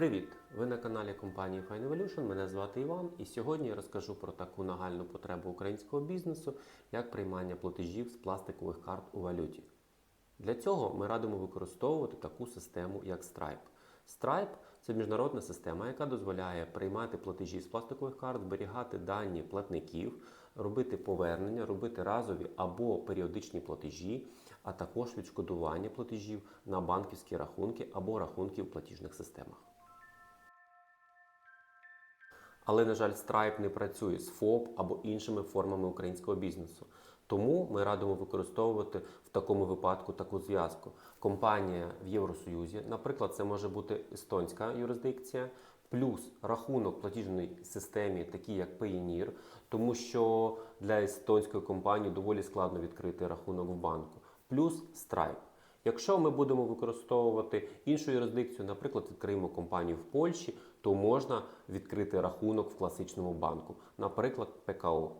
Привіт! Ви на каналі компанії Fine Evolution. Мене звати Іван, і сьогодні я розкажу про таку нагальну потребу українського бізнесу, як приймання платежів з пластикових карт у валюті. Для цього ми радимо використовувати таку систему, як Stripe. Stripe – це міжнародна система, яка дозволяє приймати платежі з пластикових карт, зберігати дані платників, робити повернення, робити разові або періодичні платежі, а також відшкодування платежів на банківські рахунки або рахунки в платіжних системах. Але, на жаль, Stripe не працює з ФОП або іншими формами українського бізнесу. Тому ми радимо використовувати в такому випадку таку зв'язку. Компанія в Євросоюзі, наприклад, це може бути естонська юрисдикція, плюс рахунок в платіжній системі, такий як Payoneer, тому що для естонської компанії доволі складно відкрити рахунок в банку, плюс Stripe. Якщо ми будемо використовувати іншу юрисдикцію, наприклад, відкриємо компанію в Польщі, то можна відкрити рахунок в класичному банку, наприклад, ПКО.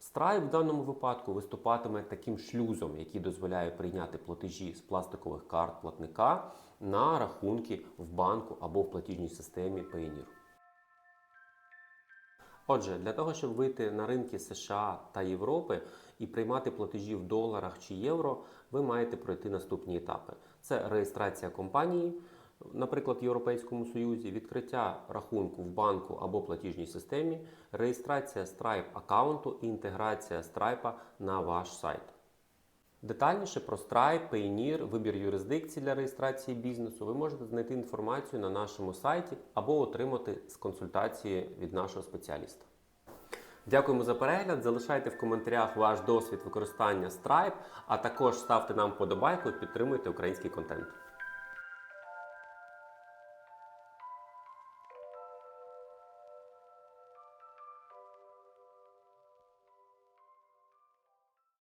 Stripe в даному випадку виступатиме таким шлюзом, який дозволяє прийняти платежі з пластикових карт платника на рахунки в банку або в платіжній системі Payoneer. Отже, для того, щоб вийти на ринки США та Європи і приймати платежі в доларах чи євро, ви маєте пройти наступні етапи: це реєстрація компанії, наприклад, в Європейському Союзі, відкриття рахунку в банку або платіжній системі, реєстрація Stripe аккаунту і інтеграція Stripe на ваш сайт. Детальніше про Stripe, Payoneer, вибір юрисдикції для реєстрації бізнесу ви можете знайти інформацію на нашому сайті або отримати з консультації від нашого спеціаліста. Дякуємо за перегляд. Залишайте в коментарях ваш досвід використання Stripe, а також ставте нам вподобайку і підтримуйте український контент.